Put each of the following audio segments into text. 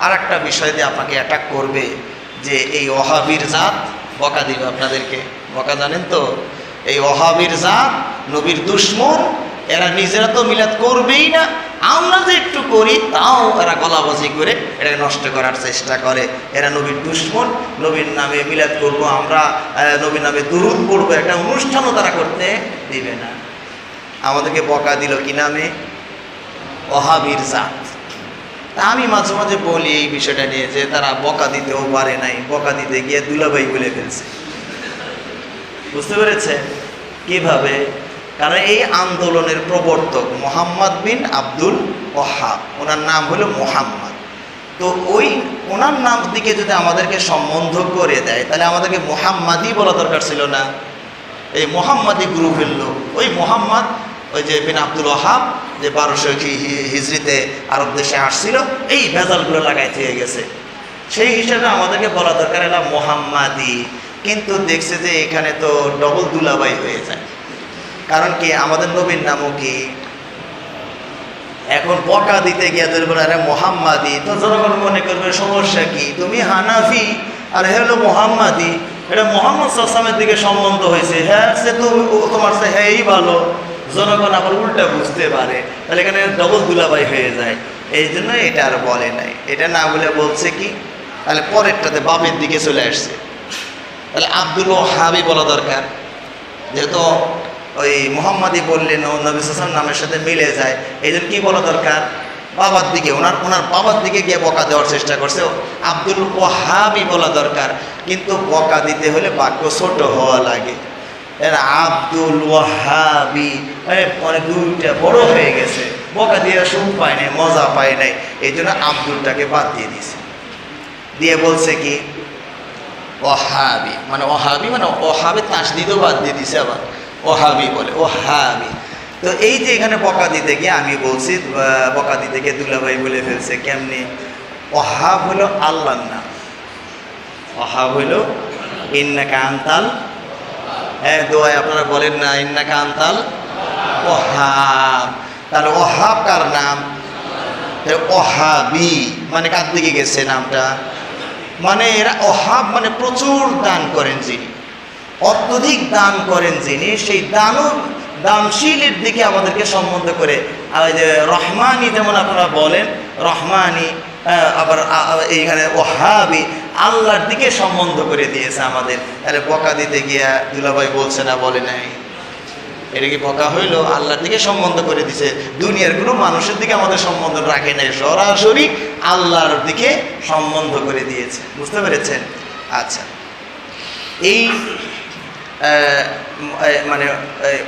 আর একটা বিষয় দিয়ে আপনাকে অ্যাটাক করবে যে এই ওহাবির জাত, বকা দিবে আপনাদেরকে। বকা জানেন তো? এই ওহাবির জাত, নবীর দুশ্মন, এরা নিজেরা তো মিলাদ করবেই না। আমরা যে একটু করি, তাও এরা গলাবাজি করে এটা নষ্ট করার চেষ্টা করে। এরা নবীর দুশ্মন, নবীর নামে মিলাদ করব আমরা নবীর নামে দুরুদ পড়ব, একটা অনুষ্ঠানও তারা করতে দিবে না। আমাদেরকে বকা দিল কি নামে? ওহাবির জাত। তা আমি মাঝে মাঝে বলি এই বিষয়টা নিয়ে যে তারা বকা দিতেও পারে নাই, বকা দিতে গিয়ে দুলাভাই বলে ফেলছে। বুঝতে পেরেছে? কীভাবে? কারণ এই আন্দোলনের প্রবর্তক মোহাম্মদ বিন আব্দুল ওহাব ওনার নাম হলো মোহাম্মদ। তো ওই ওনার নাম দিকে যদি আমাদেরকে সম্বন্ধ করে দেয়, তাহলে আমাদেরকে মোহাম্মদই বলা দরকার ছিল না? এই মোহাম্মাদি গ্রুপের লোক। ওই মোহাম্মদ, ওই যে বিন আব্দুল ওহাব যে বারোশো হিজড়িতে আরব দেশে আসছিল, এই ভেজালগুলো লাগাই থেকে গেছে। সেই হিসাবে আমাদেরকে বলা দরকার এলা মোহাম্মাদি। কিন্তু দেখছে যে এখানে তো ডবল দুলাবাই হয়ে যায়। কারণ কি, আমাদের নবীর নামও কি? এখন বকা দিতে গিয়ে ধরবেন আরে মোহাম্মাদি। তো জনগণ মনে করবে, সমস্যা কি? তুমি হানাফি, আর হলো মোহাম্মাদি। এটা মোহাম্মদ সাসামের দিকে সম্বন্ধ হয়েছে। হ্যাঁ সে তো তোমার সে হ্যাঁই ভালো। জনগণ আবার উল্টা বুঝতে পারে। তাহলে এখানে ডবল দুলাবাই হয়ে যায়। এই জন্য এটা আর বলে নাই। এটা না বলে বলছে কি? তাহলে পরেরটাতে বাপের দিকে চলে আসছে। তাহলে আব্দুল ওহাবি বলা দরকার। যেহেতু ওই মোহাম্মদই বললেন, ও নবী হাসান নামের সাথে মিলে যায়। এই জন্য কী বলা দরকার? বাবার দিকে, ওনার ওনার বাবার দিকে গিয়ে বকা দেওয়ার চেষ্টা করছে। আব্দুল ওহাবি বলা দরকার। কিন্তু বকা দিতে হলে বাক্য ছোট হওয়া লাগে। আব্দুল ওয়াহাবি মানে দুইটা বড় হয়ে গেছে। বকা দিয়ে সুখ পায় নাই, মজা পায় নাই। এই জন্য আব্দুলটাকে বাদ দিয়ে দিছে দিয়ে বলছে কি অহাবি মানে অহাবি মানে ওহাবি তাসদিদও বাদ দিয়ে দিছে আবার। অহাবি বলে, ওহাবি। তো এই যে এখানে বকা দিতে গিয়ে আমি বলছি বকা দিতে গিয়ে দুলাভাই বলে ফেলছে, কেমনি? অহাব হলো আল্লাহর নাম। অহাব হলো, ইন্নাকা আন্তাল হ্যাঁ দোয়ায় আপনারা বলেন না, ইন্নাকা আন্তাল ওহাব। তাহলে ওহাব কার নাম? ওহাবি। মানে কার দিকে গেছে নামটা? মানে এরা অহাব মানে প্রচুর দান করেন যিনি। অত্যধিক দান করেন যিনি, সেই দানব দানশীলের দিকে আমাদেরকে সম্বন্ধ করে। রহমানি যেমন আপনারা বলেন, রহমানি আবার এইখানে ওহাবি, আল্লাহর দিকে সম্বন্ধ করে দিয়েছে আমাদের। আরে বকা দিতে গিয়া দুলাভাই বলছে না, বলে নাই। এটা কি বকা হইল? আল্লাহর দিকে সম্বন্ধ করে দিছে। দুনিয়ার কোনো মানুষের দিকে আমাদের সম্বন্ধ রাখে নাই। সরাসরি আল্লাহর দিকে সম্বন্ধ করে দিয়েছে। বুঝতে পেরেছেন? আচ্ছা। এই মানে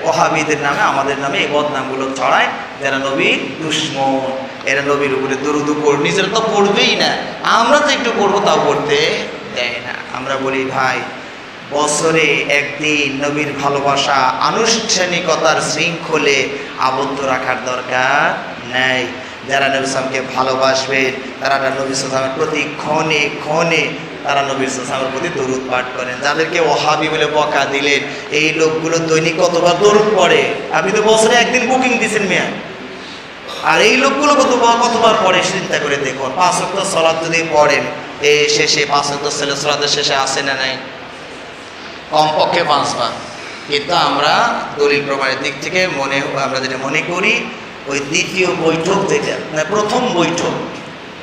ওহাবিদের নামে, আমাদের নামে এই বদনামগুলো ছড়ায়। যারা নবীর দুশ্মন, এরা নবীর উপরে দরুদু পড়, নিজেরা তো পড়বেই না। আমরা তো একটু পড়ব, তাও পড়তে দেয় না। আমরা বলি, ভাই বছরে একদিন নবীর ভালোবাসা আনুষ্ঠানিকতার শৃঙ্খলে আবদ্ধ রাখার দরকার নেই। যারা নবী সালামকে ভালোবাসবেন, তারা নবী সালামের প্রতি ক্ষণে ক্ষণে তারা নবী সালামের প্রতি দরুদ পাঠ করেন। যাদেরকে ওহাবি বলে বকা দিলেন, এই লোকগুলো দৈনিক কতবার দরুদ পড়ে? আপনি তো বছরে একদিন বুকিং দিয়েছেন মেয়া। আর এই লোকগুলো কতবার কতবার পড়ে চিন্তা করে দেখুন। পাঁচ অক্ট সলাদ যদি পড়েন এই শেষে পাঁচ অক্ট সলাদের শেষে আসে না নাই? কমপক্ষে পাঁচবার। কিন্তু আমরা দলিল প্রমাণের দিক থেকে মনে, আমরা যেটা মনে করি, ওই দ্বিতীয় বৈঠক যেটা মানে প্রথম বৈঠক,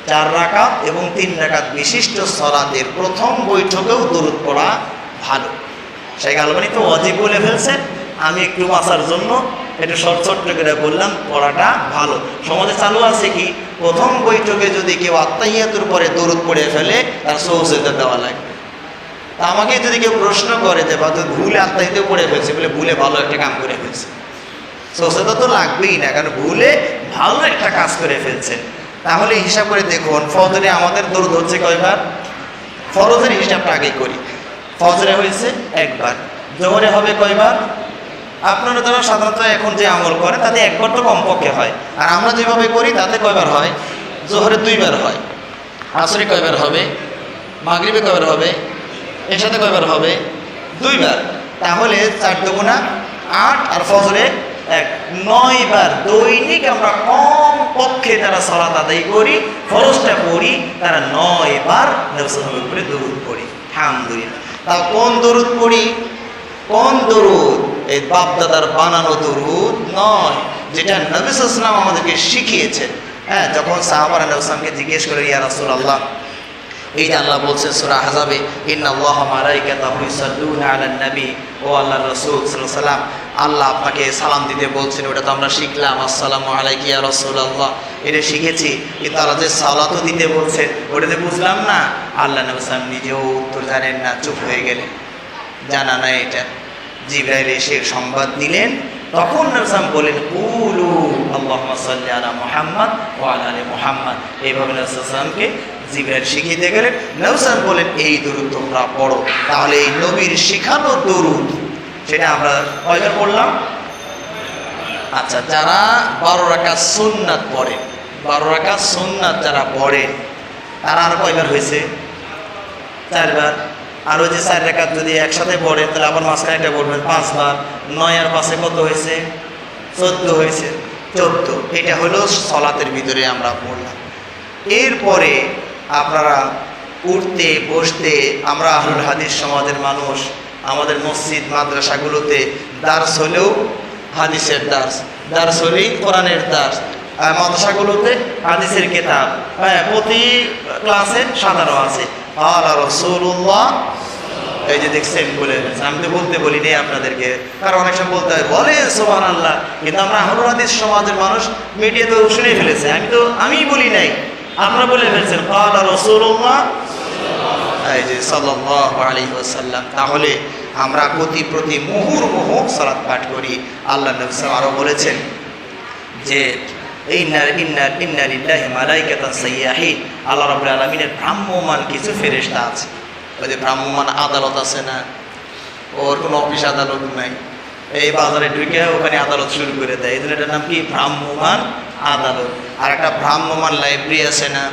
চার রাকাত এবং তিন রাকাত বিশিষ্ট সলাদের প্রথম বৈঠকেও দূরত পড়া ভালো। সেই আলমানি তো অজীব বলে ফেলছে, আমি একটু বাঁচার জন্য একটু শর্ট ছোট্ট করে বললাম, পড়াটা ভালো। সমাজে চালু আছে কি? প্রথম বৈঠকে যদি কেউ আত্মাহিয়াতুর পরে দূরত পড়ে ফেলে, তার সৌসেতে দেওয়া লাগবে তা আমাকে যদি কেউ প্রশ্ন করে যে বা তুই ভুলে আত্মাহিতে পড়ে ফেলছে বলে, ভুলে ভালো একটা কাম করে ফেলছে। সোসাইটা তো লাগবেই না, কারণ ভুলে ভালো একটা কাজ করে ফেলছেন তাহলে হিসাব করে দেখুন, ফজরে আমাদের দৌড় ধরছে কয়বার? ফরজের হিসাবটা আগে করি। ফজরে হয়েছে একবার। জোহরে হবে কয়বার? আপনারা যারা সাধারণত এখন যে আমল করে, তাতে একবার তো কমপক্ষে হয়। আর আমরা যেভাবে করি, তাতে কয়বার হয়? জোহরে দুইবার হয়। আসরে কয়বার হবে? মাগরিবে কয়বার হবে? এর সাথে কয়বার হবে? দুইবার। তাহলে চার দুগুণা আট আর ফজরে এক। নয় বার দৈনিক আমরা কম পক্ষে তারা সলাত আদায় করি, ফরজটা পড়ি, তারা নয় বার নবসামের উপরে দরুদ পড়ি। আলহামদুলিল্লাহ। তা কোন দরুদ পড়ি? কোন দরুদ? এই বাপদাদার বানানো দরুদ নয়, যেটা নবিসাম আমাদেরকে শিখিয়েছেন। হ্যাঁ যখন সাহাবার নবসামকে জিজ্ঞেস করে ইয়া রাসুল আল্লাহ এই যে আল্লাহ বলছেন সূরা আহজাবে, ইন্নাল্লাহ মালাইকাতাহু ইউসাল্লুনা আলান নবী, ও আল্লাহর রাসূল সাল্লাম আল্লাহ আপনাকে সালাম দিতে বলছেন, ওটা তো আমরা শিখলাম, আসসালামু আলাইকা ইয়া রাসূলুল্লাহ। এটা শিখেছি, কিন্তু আল্লাহ যে সালাতও দিতে বলছেন ওটাতে বুঝলাম না। আল্লাহ নবী সাল্লাম নিজেও উত্তর জানেন না, চুপ হয়ে গেলেন। জানা নাই এটা। জিব্রাইল এসে সংবাদ দিলেন তখন নবসাম বলেন কুলু আল্লাহ সাল্লি আলা মুহাম্মদ ও আলা মুহাম্মদ। এইভাবে নবসামকে জিব্রাইল শিখিয়ে গেলেন নবসাম বলেন, এই দরুদ তোমরা পড়ো। তাহলে এই নবীর শেখানো দরুদ সেটা আমরা কয়বার পড়লাম? আচ্ছা যারা বারো রাখা সুন্নাত পড়ে, বারো রাখা সুন্নাত যারা পড়ে, তারা আর কয়বার হয়েছে? চারবার। আর ওই যে চার রেখাত যদি একসাথে পড়ে, তাহলে আবার মাঝখানে একটা পড়বেন পাঁচবার। নয় আর পাশে কত হয়েছে? চোদ্দ হয়েছে। চোদ্দ। এটা হলো সলাতের ভিতরে আমরা পড়লাম। এরপরে আপনারা উঠতে, বসতে, আমরা আহুল হাদিস সমাজের মানুষ, আমাদের মসজিদ, মাদ্রাসাগুলোতে দার্স হলেও হাদিসের দার্স দার্স হলেই কোরআনের দার্স মাদ্রাসাগুলোতে হাদিসের কেতাব। হ্যাঁ প্রতি ক্লাসে সাধারণ আছে। আর এই যে দেখছেন, বলে আমি তো বলতে বলি নেই আপনাদেরকে, কারণ অনেক সময় বলতে হয়, বলে সোমান আল্লাহ কিন্তু আমরা আহরাদিস সমাজের মানুষ মিডিয়া তো শুনে ফেলেছে। আমি তো আমি বলি নাই। আপনারা বলে ফেলছেন, কালা রসুল্লাহ এই যে ওয়াসাল্লাম। তাহলে আমরা প্রতি প্রতি মুহুর্মুহু সালাত পাঠ করি। আল্লাহ নবী সাল্লাল্লাহু আরও বলেছেন যে ইন্নার ইন্নার ইন্নার ইল্লাহি মালাইকাতান সাইয়াহিন। আল্লাহ রাব্বুল আলামিনের ভ্রাম্যমান কিছু ফেরেশতা আছে। ওই যে ভ্রাম্যমান আদালত আছে না? ওর কোনো অফিস আদালত নাই। এই বাজারে ঢুকে ওখানে আদালত শুরু করে দেয়। জন্য এটার নাম কি? ভ্রাম্যমান আদালত। আর একটা ভ্রাম্যমান লাইব্রেরি আছে না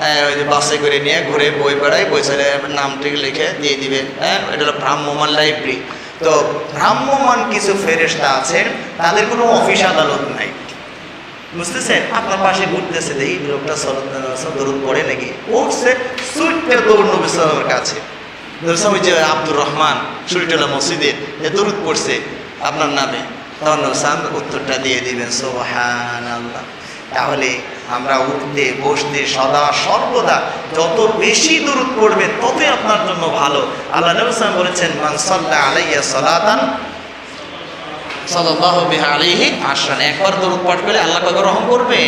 হ্যাঁ ওই যে বাসে করে নিয়ে ঘুরে বই পড়ায়, বই ছেড়ে নামটি লিখে দিয়ে দিবে। হ্যাঁ এটা হলো ভ্রাম্যমান লাইব্রেরি তো ভ্রাম্যমান কিছু ফেরেশতা আছেন, তাদের কোনো অফিস আদালত নাই। বুঝতেছেন? আপনার পাশে ঘুরতেছে এই লোকটা দরুদ পড়ে নাকি? উঠছে, সুইটটা দৌড় নবী সালামের কাছে। ওই যে আব্দুর রহমান সুরিটোলা মসজিদের, যে দরুদ পড়ছে, আপনার নামে। উত্তরটা দিয়ে দিবেন সোহান আল্লাহ তাহলে আমরা উঠতে, বসতে সদা সর্বদা যত বেশি দূরত পড়বে, ততই আপনার জন্য ভালো। আল্লাহ নবী সালাম বলেছেন আলাইয়া সালাতান আশরান। একবার দরুদ পাঠ আল্লাহ রহম করবে।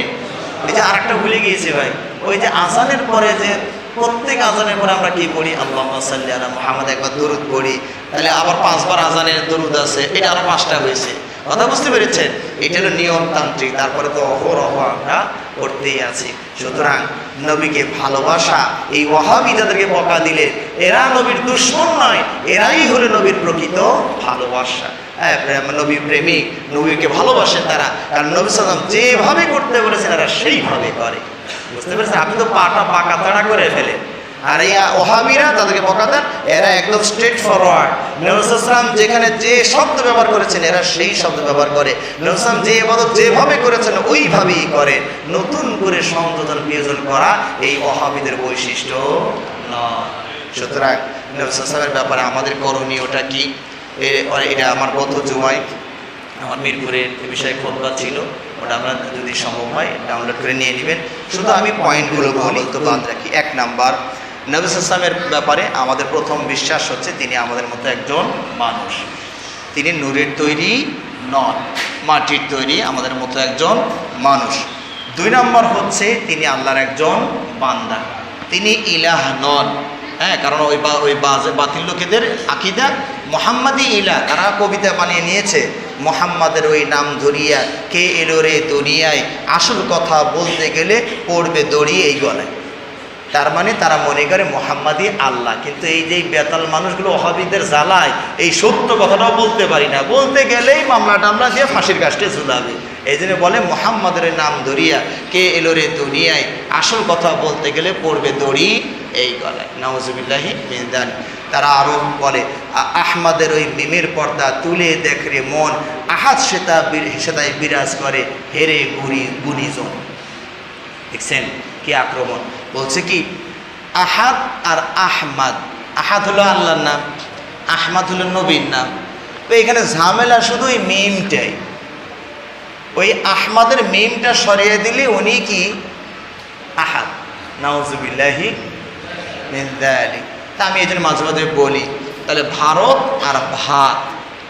এই যে আরেকটা ভুলে গিয়েছি ভাই, ওই যে আজানের পরে যে প্রত্যেক আজানের পরে আমরা কি পড়ি? আল্লাহ সাল্লি মুহাম্মদ, একবার দরুদ পড়ি। তাহলে আবার পাঁচবার আজানের দরুদ আছে, এটা আরও পাঁচটা হয়েছে। কথা বুঝতে পেরেছেন? এটা হলো নিয়মতান্ত্রিক, তারপরে তো অহরহ আমরা করতেই আছি। সুতরাং নবীকে ভালোবাসা, এই ওয়াহাবি যাদেরকে বকা দিলে এরা নবীর দুশ্মন নয়, এরাই হলো নবীর প্রকৃত ভালোবাসা। হ্যাঁ নবী প্রেমিক, নবীকে ভালোবাসেন তারা, কারণ নবী সালাম যেভাবে করতে বলেছেন, এরা সেইভাবে করে। বুঝতে পেরেছেন? আপনি তো পাটা পাকা তাড়া করে ফেলেন। আর এই ওহাবিরা তাদেরকে বকা দেন, এরা একদম স্ট্রেট ফরওয়ার্ড নবসাম যেখানে যে শব্দ ব্যবহার করেছেন, এরা সেই শব্দ ব্যবহার করে। নবসাম যে এবাদত যেভাবে করেছেন, ওইভাবেই করে নতুন করে সংযোজন বিয়োজন করা এই ওহাবিদের বৈশিষ্ট্য নয়। সুতরাং নবসামের ব্যাপারে আমাদের করণীয়টা কি? এটা আমার গত জুমায় আমার মিরপুরের বিষয়ে খোদবা ছিল। ওটা আমরা যদি সম্ভব হয়, ডাউনলোড করে নিয়ে নেবেন। শুধু আমি পয়েন্টগুলো বলি, তো বাদ রাখি। এক নাম্বার নবিস ইসলামের ব্যাপারে আমাদের প্রথম বিশ্বাস হচ্ছে তিনি আমাদের মতো একজন মানুষ। তিনি নূরের তৈরি নন, মাটির তৈরি আমাদের মতো একজন মানুষ। দুই নম্বর হচ্ছে তিনি আল্লাহর একজন বান্দা। তিনি ইলাহ নন হ্যাঁ কারণ ওই বা ওই বাতিল লোকেদের আকিদা মোহাম্মদী ইলা তারা কবিতা বানিয়ে নিয়েছে, মোহাম্মদের ওই নাম ধরিয়া কে এলো রে দরিয়ায়? আসল কথা বলতে গেলে পড়বে দড়িয়ে এই গলায়। তার মানে তারা মনে করে মোহাম্মদই আল্লাহ। কিন্তু এই যে বেতাল মানুষগুলো অহাবিদের জ্বালায়, এই সত্য কথাটাও বলতে পারি না। বলতে গেলেই মামলা টামলা দিয়ে ফাঁসির কাজটে ঝুলাবে। এই জন্য বলে মোহাম্মদের নাম দরিয়া কে এলো রে দুনিয়ায়? আসল কথা বলতে গেলে পড়বে দড়ি এই গলায়। নওয়াজবিল্লাহি মিনদান তারা আরও বলে আহমাদের ওই মিমের পর্দা তুলে দেখ রে মন। আহাত সেতা সেতায় বিরাজ করে হেরে গুরি গুনিজন দেখছেন কি আক্রমণ? বলছে কি? আহাদ আর আহমাদ। আহাদ হলো আল্লাহর নাম, আহমাদ হলো নবীর নাম। তো এখানে ঝামেলা শুধু ওই মিমটাই। ওই আহমাদের মিমটা সরিয়ে দিলে উনি কি? আহাদ। নাউজুবিল্লাহি মিন যালিক। তা আমি এই জন্য মাঝে মাঝে বলি, তাহলে ভারত আর ভাত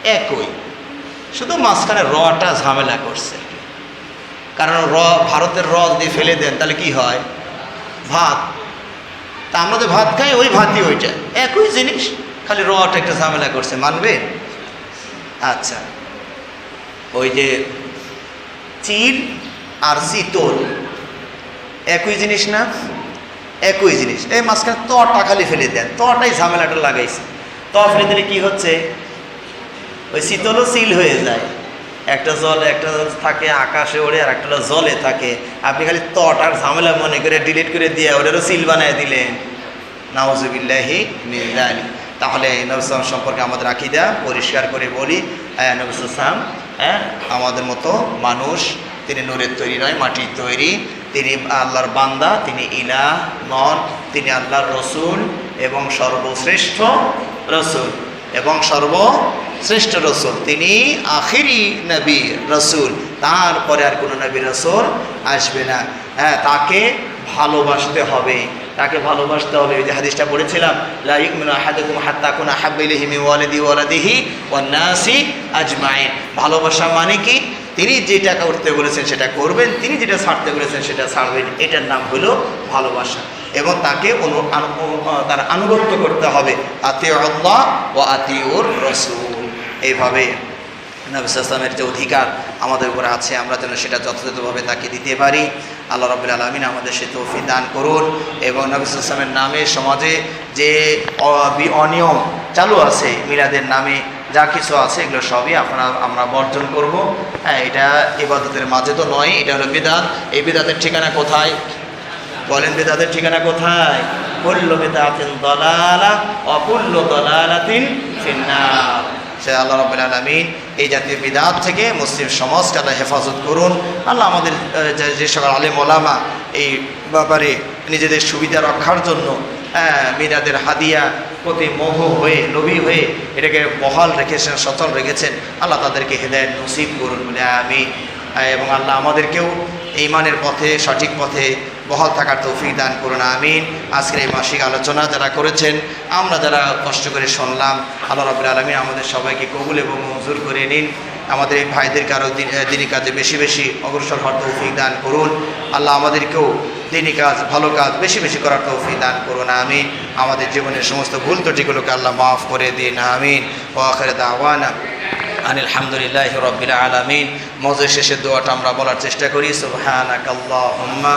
একই। শুধু মাঝখানে রটা ঝামেলা করছে। কারণ র, ভারতের র যদি ফেলে দেন, তাহলে কি হয়? ভাত, তা আমরা তো ভাত খাই, ওই ভাতই ওইটা। একই জিনিস, খালি রটা একটা ঝামেলা করছে, মানবে? আচ্ছা। ওই যে চিল আর চিতল একই জিনিস না? একই জিনিস। এই মাঝখানে তটা খালি ফেলে দেন, তটাই ঝামেলাটা লাগাইছে। ত ফেলে দিলে কি হচ্ছে? ওই শীতলও সিল হয়ে যায়। একটা জল, একটা থাকে আকাশে ওড়ে আর একটা জলে থাকে। আপনি খালি তটার ঝামেলা মনে করে ডিলিট করে দিয়ে ওটারও সিল বানায় দিলেন। নাউজুবিল্লাহি মিন্দালি তাহলে নবসাম সম্পর্কে আমাদের আকিদা পরিষ্কার করে বলি। নবসাম হ্যাঁ আমাদের মতো মানুষ, তিনি নূরের তৈরি নয়, মাটির তৈরি। তিনি আল্লাহর বান্দা, তিনি ইলা নন, তিনি আল্লাহর রসুল এবং সর্বশ্রেষ্ঠ রসুল এবং সর্বশ্রেষ্ঠ রসুল। তিনি আখিরি নবী, রসুল। তারপরে আর কোনো নবী রসুল আসবে না। হ্যাঁ তাকে ভালোবাসতে হবে। তাকে ভালোবাসতে হবে। যে হাদিসটা পড়েছিলাম লাইক মিনু আহাদুকুম হাত্তা কুনা হাব্বা ইলাইহি মিন ওয়ালিদি ওয়ালাদিহি ওয়ান নাসি আজমাইন। ভালোবাসা মানে কি? তিনি যেটা করতে বলেছেন সেটা করবেন, তিনি যেটা ছাড়তে বলেছেন সেটা ছাড়বেন। এটার নাম হলো ভালোবাসা। এবং তাকে অনু তার আনুগত্য করতে হবে। আতিউ আল্লাহ ও আতিউর রসুল। এইভাবে নবিসামের যে অধিকার আমাদের উপরে আছে, আমরা যেন সেটা যথাযথভাবে তাকে দিতে পারি। আল্লাহ রবুল আলমিন আমাদের সে তৌফি দান করুন এবং নবিসামের নামে সমাজে যে অনিয়ম চালু আছে, মিলাদের নামে যা কিছু আছে, এগুলো সবই আপনারা, আমরা বর্জন করব। হ্যাঁ এটা ইবাদতের মাঝে তো নয়, এটা হলো বিদাত। এই বিদাতের ঠিকানা কোথায়? বলেন বেদাতের ঠিকানা কোথায়? কুল্লু বেদাতিন দলালা, অকুল্ল দলালাতিন ফিন্নার। সে আল্লাহ রব্বুল আলমিন এই জাতীয় বিদাত থেকে মুসলিম সমাজকে আল্লাহ হেফাজত করুন। আল্লাহ আমাদের যে- সকল আলেম ওলামা এই ব্যাপারে নিজেদের সুবিধা রক্ষার জন্য বিদাতের হাদিয়া প্রতি মোহ হয়ে, লোভী হয়ে এটাকে বহাল রেখেছেন, সচল রেখেছেন, আল্লাহ তাদেরকে হেদায়ত নসিব করুন বলে আমি এবং আল্লাহ আমাদেরকেও এই মানের পথে, সঠিক পথে বহাল থাকার তৌফিক দান করুন, আমিন। আজকের এই মাসিক আলোচনা যারা করেছেন, আমরা যারা কষ্ট করে শুনলাম, আল্লাহ রবুল আলমী আমাদের সবাইকে কবুল এবং মঞ্জুর করে নিন। আমাদের এই ভাইদেরকে আরও দিনী কাজে বেশি বেশি অগ্রসর হওয়ার তৌফিক দান করুন। আল্লাহ আমাদেরকেও দিনী কাজ, ভালো কাজ বেশি বেশি করার তৌফিক দান করুন, আমিন। আমাদের জীবনের সমস্ত ভুল ত্রুটিগুলোকে আল্লাহ মাফ করে দিন, আমিন। ও আখের দাওয়ানা আনিল হামদুলিল্লাহ রব্বিল আলামিন। মজের শেষের দোয়াটা আমরা বলার চেষ্টা করি, সুবহানাকাল্লাহুম্মা।